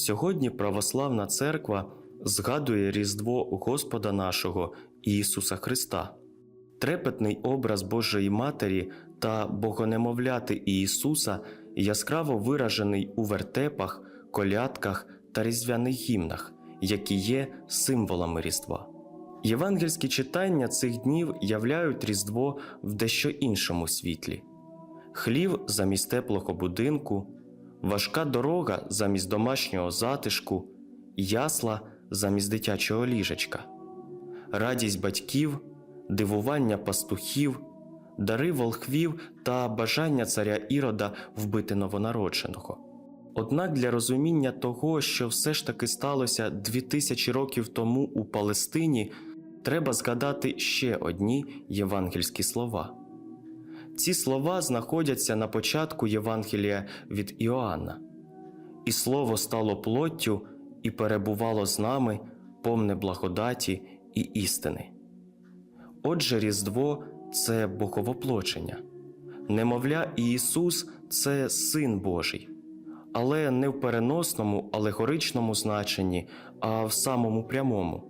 Сьогодні православна церква згадує Різдво Господа нашого Ісуса Христа, трепетний образ Божої Матері та богонемовляти Ісуса яскраво виражений у вертепах, колядках та різдвяних гімнах, які є символами Різдва. Євангельські читання цих днів являють Різдво в дещо іншому світлі. Хлів замість теплого будинку, важка дорога замість домашнього затишку, ясла замість дитячого ліжечка, радість батьків, дивування пастухів, дари волхвів та бажання царя Ірода вбити новонародженого. Однак для розуміння того, що все ж таки сталося дві тисячі років тому у Палестині, треба згадати ще одні євангельські слова. Ці слова знаходяться на початку Євангелія від Іоанна. І слово стало плоттю і перебувало з нами, повне благодаті і істини. Отже, Різдво це боговоплочення. Немовля Ісус це Син Божий, але не в переносному алегоричному значенні, а в самому прямому.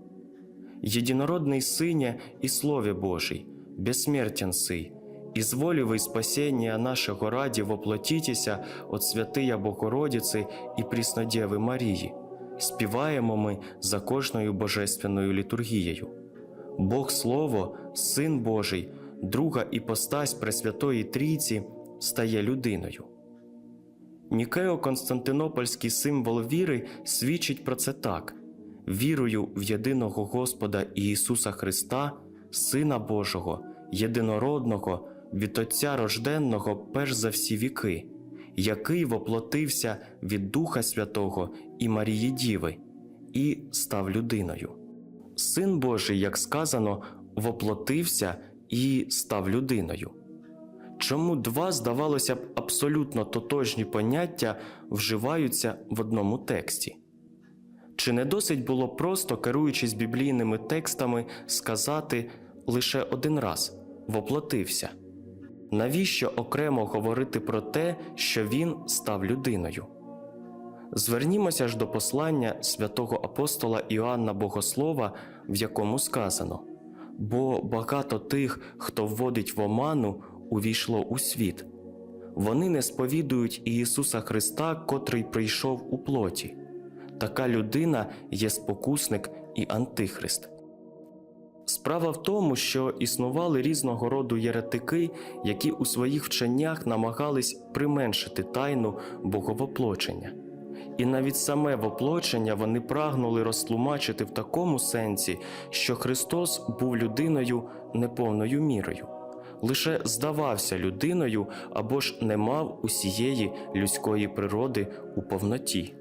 Єдинородний Синя і Слове Божий, безсмертен Сий, Изволив и спасения нашего ради воплотитеся от святия Богородицы и Преснодеви Марії, співаємо ми за кожною божественною літургією. Бог Слово, Син Божий, друга іпостась Пресвятої Трійці, стає людиною. Нікео-Константинопольський символ віри свідчить про це так: вірую в єдиного Господа Ісуса Христа, Сина Божого, єдинородного, від Отця рожденного перш за всі віки, який воплотився від Духа Святого і Марії Діви, і став людиною. Син Божий, як сказано, воплотився і став людиною. Чому два, здавалося б, абсолютно тотожні поняття вживаються в одному тексті? Чи не досить було просто, керуючись біблійними текстами, сказати лише один раз воплотився? Навіщо окремо говорити про те, що він став людиною? Звернімося ж до послання святого апостола Іоанна Богослова, в якому сказано: бо багато тих, хто вводить в оману, увійшло у світ. Вони не сповідують Ісуса Христа, котрий прийшов у плоті. Така людина є спокусник і антихрист. Справа в тому, що існували різного роду єретики, які у своїх вченнях намагались применшити тайну боговоплочення. І навіть саме воплочення вони прагнули розтлумачити в такому сенсі, що Христос був людиною неповною мірою, лише здавався людиною або ж не мав усієї людської природи у повноті.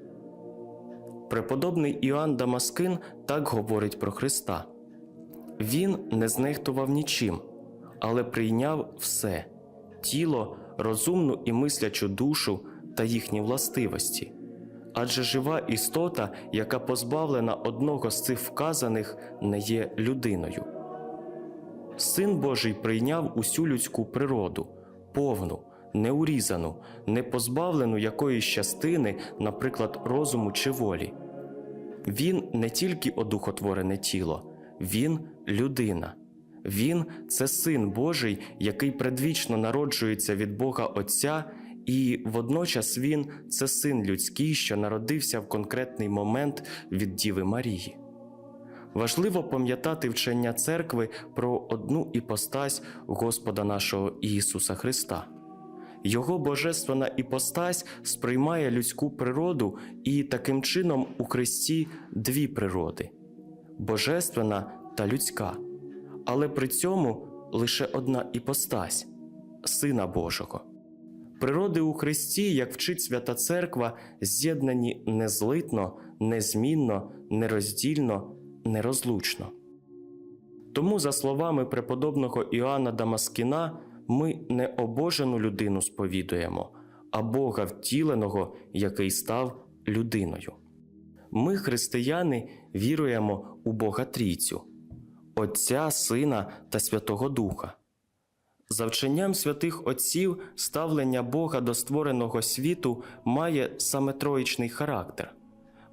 Преподобний Іоанн Дамаскин так говорить про Христа. Він не знехтував нічим, але прийняв все тіло, розумну і мислячу душу та їхні властивості. Адже жива істота, яка позбавлена одного з цих вказаних, не є людиною. Син Божий прийняв усю людську природу, повну, неурізану, не позбавлену якоїсь частини, наприклад, розуму чи волі. Він не тільки одухотворене тіло, він людина. Він це син Божий, який предвічно народжується від Бога Отця, і водночас він це син людський, що народився в конкретний момент від Діви Марії. Важливо пам'ятати вчення церкви про одну іпостась Господа нашого Ісуса Христа. Його божественна іпостась сприймає людську природу і таким чином у Христі дві природи божественна та людська, але при цьому лише одна іпостась Сина Божого. Природи у Христі, як вчить Свята Церква, з'єднані незлитно, незмінно, нероздільно, нерозлучно. Тому, за словами преподобного Іоанна Дамаскіна, ми не обожену людину сповідуємо, а Бога втіленого, який став людиною. Ми, християни, віруємо у Бога Трійцю, Отця, Сина та Святого Духа. За вченням святих Отців, ставлення Бога до створеного світу має саме троїчний характер.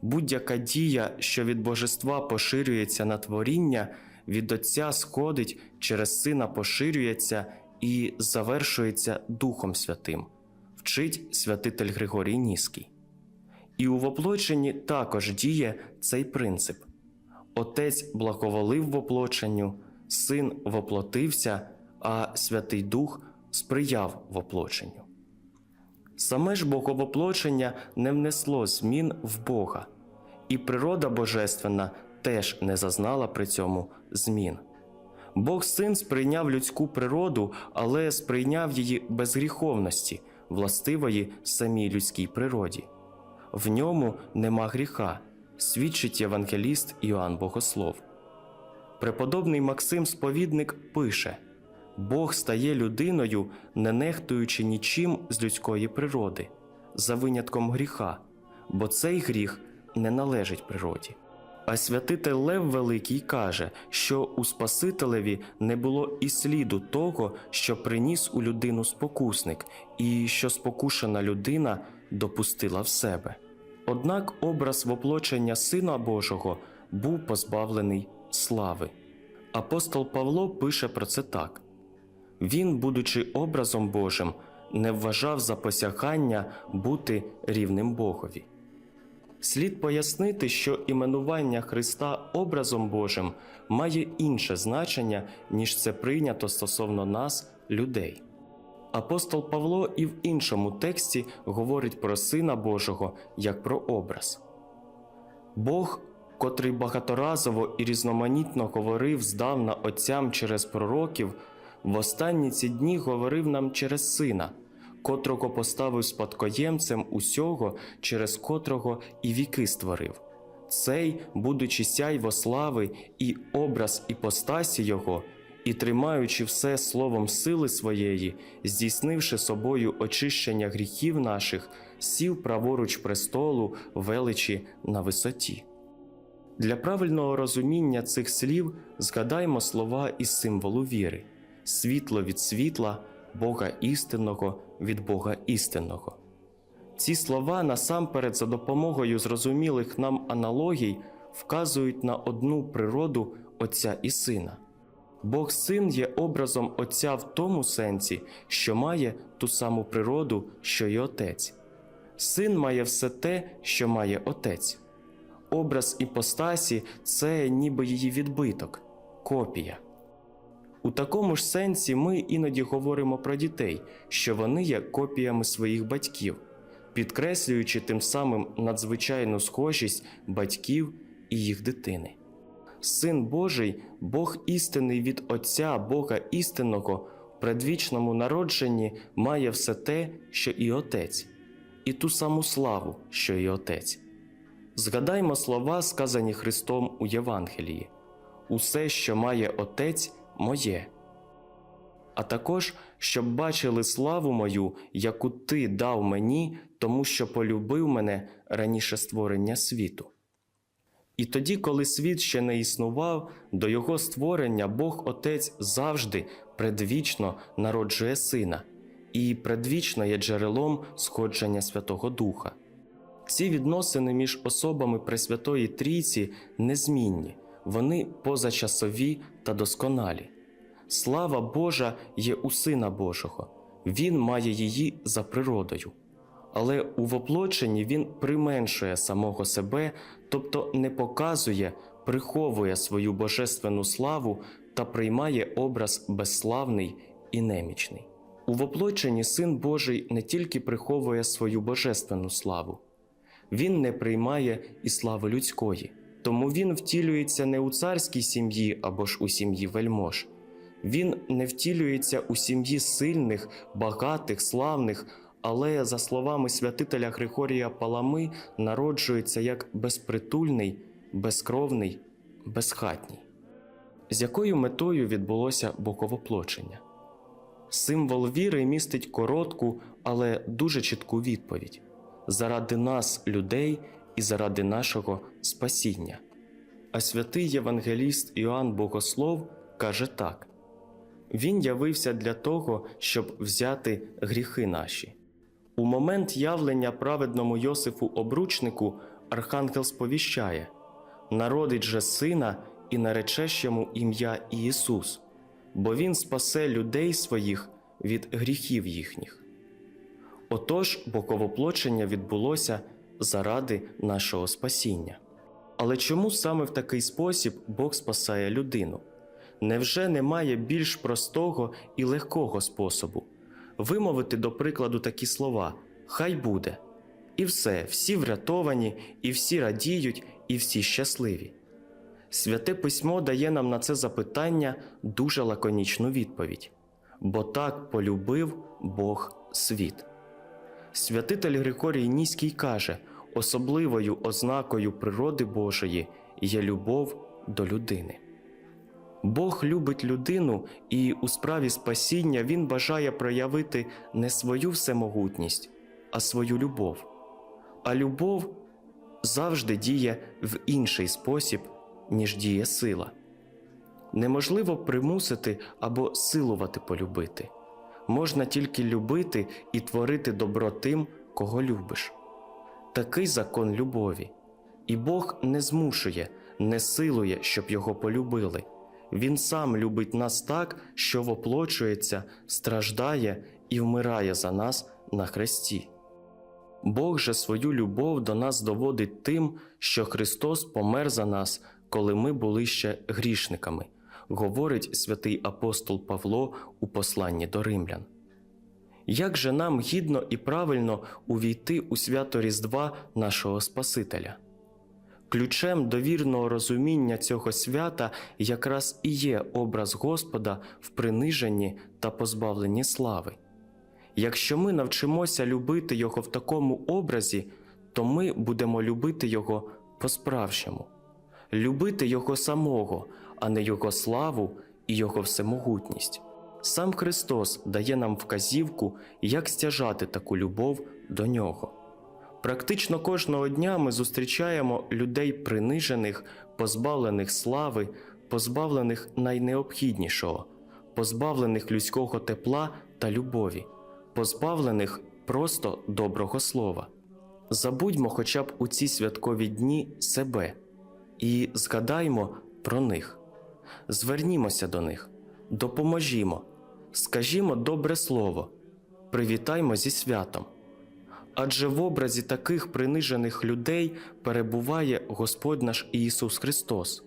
будь-яка дія, що від божества поширюється на творіння, від Отця сходить, через Сина поширюється і завершується Духом Святим, вчить святитель Григорій Ніський. І у воплоченні також діє цей принцип. Отець благоволив воплоченню, син воплотився, а Святий Дух сприяв воплоченню. Саме ж боговоплочення не внесло змін в Бога, і природа божественна теж не зазнала при цьому змін. Бог син сприйняв людську природу, але сприйняв її без гріховності, властивої самій людській природі. В ньому нема гріха, свідчить євангеліст Іоанн Богослов. Преподобний Максим Сповідник пише: Бог стає людиною, не нехтуючи нічим з людської природи, за винятком гріха, бо цей гріх не належить природі. А святитель Лев Великий каже, що у Спасителеві не було і сліду того, що приніс у людину спокусник, і що спокушена людина допустила в себе. Однак образ воплочення Сина Божого був позбавлений слави. Апостол Павло пише про це так: він, будучи образом Божим, не вважав за посягання бути рівним Богові. Слід пояснити, що іменування Христа образом Божим має інше значення, ніж це прийнято стосовно нас, людей. Апостол Павло і в іншому тексті говорить про Сина Божого як про образ. Бог, котрий багаторазово і різноманітно говорив здавна отцям через пророків, в останні ці дні говорив нам через Сина, котрого поставив спадкоємцем усього, через котрого і віки створив. Цей, будучи сяйво слави і образ іпостасі Його, і тримаючи все словом сили своєї, здійснивши собою очищення гріхів наших, сів праворуч престолу величі на висоті. Для правильного розуміння цих слів згадаймо слова із символу віри: світло від світла, Бога істинного від Бога істинного. Ці слова насамперед за допомогою зрозумілих нам аналогій вказують на одну природу Отця і Сина. Бог Син є образом Отця в тому сенсі, що має ту саму природу, що й Отець. Син має все те, що має Отець. Образ іпостасі це ніби її відбиток, копія. У такому ж сенсі ми іноді говоримо про дітей, що вони є копіями своїх батьків, підкреслюючи тим самим надзвичайну схожість батьків і їх дитини. Син Божий, Бог істинний від Отця Бога істинного, в предвічному народженні має все те, що і Отець, і ту саму славу, що і Отець. Згадаймо слова, сказані Христом у Євангелії: Усе, що має Отець, моє. А також, щоб бачили славу мою, яку ти дав мені, тому що полюбив мене раніше створення світу. І тоді, коли світ ще не існував, до його створення Бог Отець завжди предвічно народжує сина, і предвічно є джерелом сходження Святого Духа. Ці відносини між особами Пресвятої Трійці незмінні, вони позачасові та досконалі. Слава Божа є у Сина Божого, Він має її за природою. Але у воплоченні він применшує самого себе, тобто не показує, приховує свою божественну славу та приймає образ безславний і немічний. У воплоченні Син Божий не тільки приховує свою божественну славу, він не приймає і слави людської, тому він втілюється не у царській сім'ї або ж у сім'ї вельмож. Він не втілюється у сім'ї сильних, багатих, славних, але, за словами святителя Григорія Палами, народжується як безпритульний, безкровний, безхатній. З якою метою відбулося боковоплочення? Символ віри містить коротку, але дуже чітку відповідь заради нас, людей, і заради нашого спасіння. А святий Євангеліст Іоанн Богослов каже так: Він явився для того, щоб взяти гріхи наші. У момент явлення праведному Йосифу обручнику архангел сповіщає: народить же сина і наречеш йому ім'я Ісус, бо Він спасе людей своїх від гріхів їхніх. Отож, боковоплочення відбулося заради нашого спасіння. Але чому саме в такий спосіб Бог спасає людину? Невже немає більш простого і легкого способу вимовити, до прикладу, такі слова Хай буде. І все, всі врятовані, і всі радіють, і всі щасливі. Святе письмо дає нам на це запитання дуже лаконічну відповідь бо так полюбив Бог світ. Святитель Григорій Ніський каже, особливою ознакою природи Божої є любов до людини. Бог любить людину, і у справі спасіння Він бажає проявити не свою всемогутність, а свою любов. А любов завжди діє в інший спосіб, ніж діє сила. Неможливо примусити або силувати полюбити. Можна тільки любити і творити добро тим, кого любиш. Такий закон любові. І Бог не змушує, не силує, щоб його полюбили. Він сам любить нас так, що воплочується, страждає і вмирає за нас на хресті. Бог же свою любов до нас доводить тим, що Христос помер за нас, коли ми були ще грішниками, говорить святий апостол Павло у посланні до римлян. Як же нам гідно і правильно увійти у свято Різдва нашого Спасителя? Ключем до вірного розуміння цього свята якраз і є образ Господа в приниженні та позбавленні слави. Якщо ми навчимося любити Його в такому образі, то ми будемо любити Його по-справжньому, любити Його самого, а не Його славу і Його всемогутність. Сам Христос дає нам вказівку, як стяжати таку любов до Нього. Практично кожного дня ми зустрічаємо людей принижених, позбавлених слави, позбавлених найнеобхіднішого, позбавлених людського тепла та любові, позбавлених просто доброго слова. Забудьмо хоча б у ці святкові дні себе і згадаймо про них, звернімося до них, допоможімо, скажімо добре слово, привітаймо зі святом. Адже в образі таких принижених людей перебуває Господь наш Ісус Христос.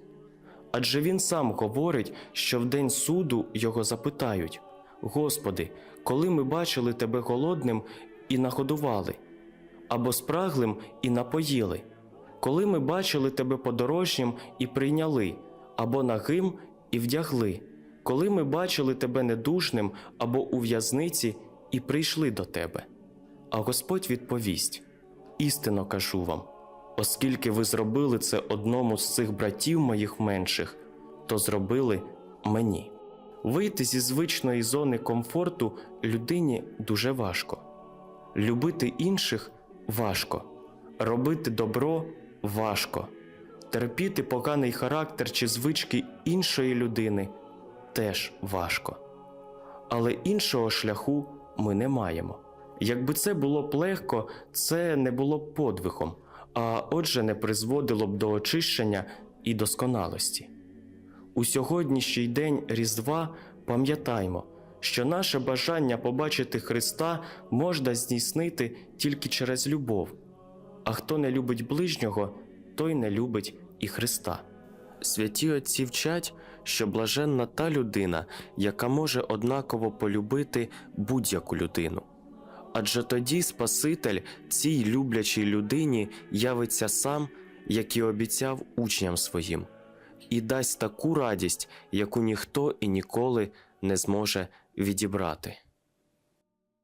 Адже Він сам говорить, що в день суду Його запитають: Господи, коли ми бачили Тебе голодним і нагодували, або спраглим і напоїли, коли ми бачили Тебе подорожнім і прийняли, або нагим і вдягли, коли ми бачили Тебе недужним або у в'язниці і прийшли до Тебе. А Господь відповість: істинно кажу вам, оскільки ви зробили це одному з цих братів моїх менших, то зробили мені. Вийти зі звичної зони комфорту людині дуже важко, любити інших важко, робити добро важко, терпіти поганий характер чи звички іншої людини теж важко. Але іншого шляху ми не маємо. Якби це було б легко, це не було б подвигом, а отже, не призводило б до очищення і досконалості. У сьогоднішній день Різдва пам'ятаймо, що наше бажання побачити Христа можна здійснити тільки через любов, а хто не любить ближнього, той не любить і Христа. Святі отці вчать, що блаженна та людина, яка може однаково полюбити будь-яку людину. Адже тоді Спаситель цій люблячій людині явиться сам, як і обіцяв учням своїм, і дасть таку радість, яку ніхто і ніколи не зможе відібрати.